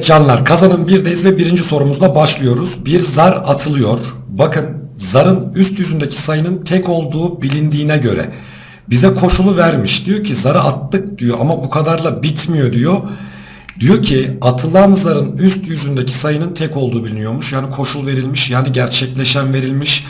Evet canlar kazanın birdeyiz ve birinci sorumuzla başlıyoruz. Bir zar atılıyor. Bakın zarın üst yüzündeki sayının tek olduğu bilindiğine göre bize koşulu vermiş. Diyor ki zarı attık diyor ama bu kadarla bitmiyor diyor. Diyor ki atılan zarın üst yüzündeki sayının tek olduğu biliniyormuş. Yani koşul verilmiş yani gerçekleşen verilmiş.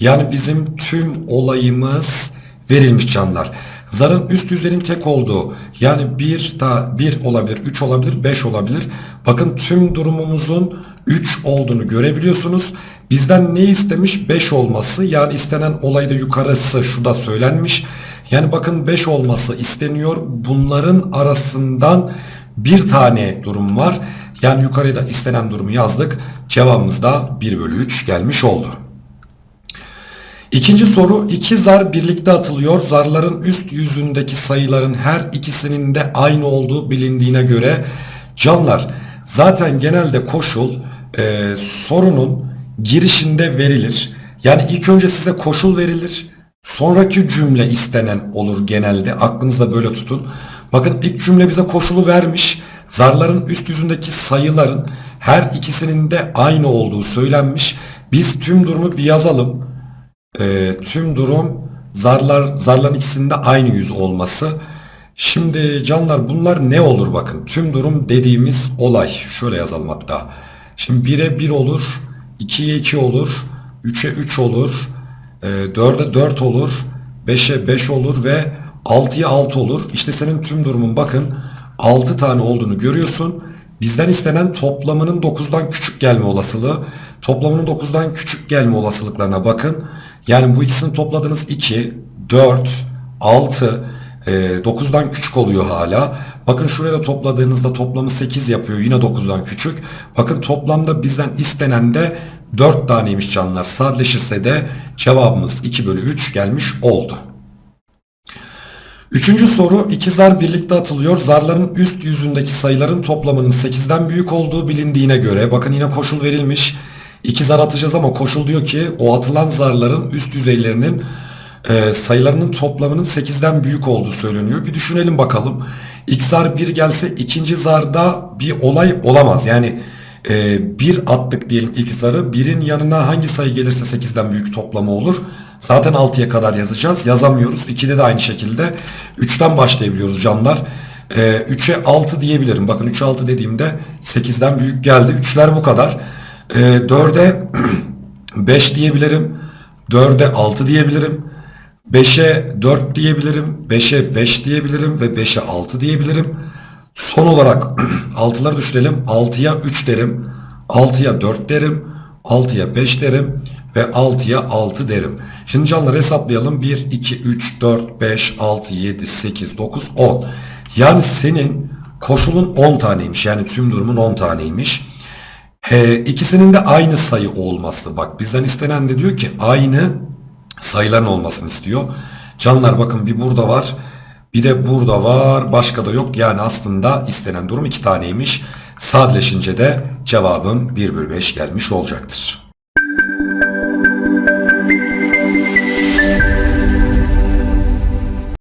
Yani bizim tüm olayımız verilmiş canlar. Zarın üst yüzlerin tek olduğu yani 1 da 1 olabilir, 3 olabilir, 5 olabilir. Bakın tüm durumumuzun 3 olduğunu görebiliyorsunuz. Bizden ne istemiş? 5 olması. Yani istenen olayda yukarısı şu da söylenmiş. Yani bakın 5 olması isteniyor. Bunların arasından bir tane durum var. Yani yukarıda istenen durumu yazdık. Cevabımız da 1 bölü 3 gelmiş oldu. İkinci soru iki zar birlikte atılıyor. Zarların üst yüzündeki sayıların her ikisinin de aynı olduğu bilindiğine göre canlar zaten genelde koşul e, sorunun girişinde verilir. Yani ilk önce size koşul verilir. Sonraki cümle istenen olur genelde. Aklınızda böyle tutun. Bakın ilk cümle bize koşulu vermiş. Zarların üst yüzündeki sayıların her ikisinin de aynı olduğu söylenmiş. Biz tüm durumu bir yazalım. E, tüm durum zarlar zarların ikisinde aynı yüz olması. Şimdi canlar bunlar ne olur bakın. Tüm durum dediğimiz olay. Şöyle yazalım hatta. Şimdi 1'e 1 olur. 2'ye 2 olur. 3'e 3 olur. E, 4'e 4 olur. 5'e 5 olur ve 6'ya 6 olur. İşte senin tüm durumun bakın 6 tane olduğunu görüyorsun. Bizden istenen toplamının 9'dan küçük gelme olasılığı. Toplamının 9'dan küçük gelme olasılıklarına bakın. Yani bu ikisini topladığınız 2, 4, 6, e, 9'dan küçük oluyor hala. Bakın şuraya da topladığınızda toplamı 8 yapıyor. Yine 9'dan küçük. Bakın toplamda bizden istenen de 4 taneymiş canlar. Sadeleşirse de cevabımız 2 bölü 3 gelmiş oldu. Üçüncü soru iki zar birlikte atılıyor. Zarların üst yüzündeki sayıların toplamının 8'den büyük olduğu bilindiğine göre bakın yine koşul verilmiş. İki zar atacağız ama koşul diyor ki o atılan zarların üst yüzeylerinin e, sayılarının toplamının 8'den büyük olduğu söyleniyor. Bir düşünelim bakalım. İlk zar 1 gelse ikinci zarda bir olay olamaz. Yani e, bir attık diyelim ilk zarı. Birin yanına hangi sayı gelirse 8'den büyük toplamı olur. Zaten 6'ya kadar yazacağız. Yazamıyoruz. 2'de de aynı şekilde. 3'ten başlayabiliyoruz canlar. E, 3'e 6 diyebilirim. Bakın 3'e 6 dediğimde 8'den büyük geldi. 3'ler bu kadar. E, 4'e 5 diyebilirim. 4'e 6 diyebilirim. 5'e 4 diyebilirim. 5'e 5 diyebilirim ve 5'e 6 diyebilirim. Son olarak 6'ları düşürelim. 6'ya 3 derim. 6'ya 4 derim. 6'ya 5 derim. Ve 6'ya 6 derim. Şimdi canlar hesaplayalım. 1, 2, 3, 4, 5, 6, 7, 8, 9, 10. Yani senin koşulun 10 taneymiş. Yani tüm durumun 10 taneymiş. He, ikisinin de aynı sayı olması. Bak bizden istenen de diyor ki aynı sayıların olmasını istiyor. Canlar bakın bir burada var. Bir de burada var. Başka da yok. Yani aslında istenen durum iki taneymiş. Sadeleşince de cevabım 1 bölü 5 gelmiş olacaktır.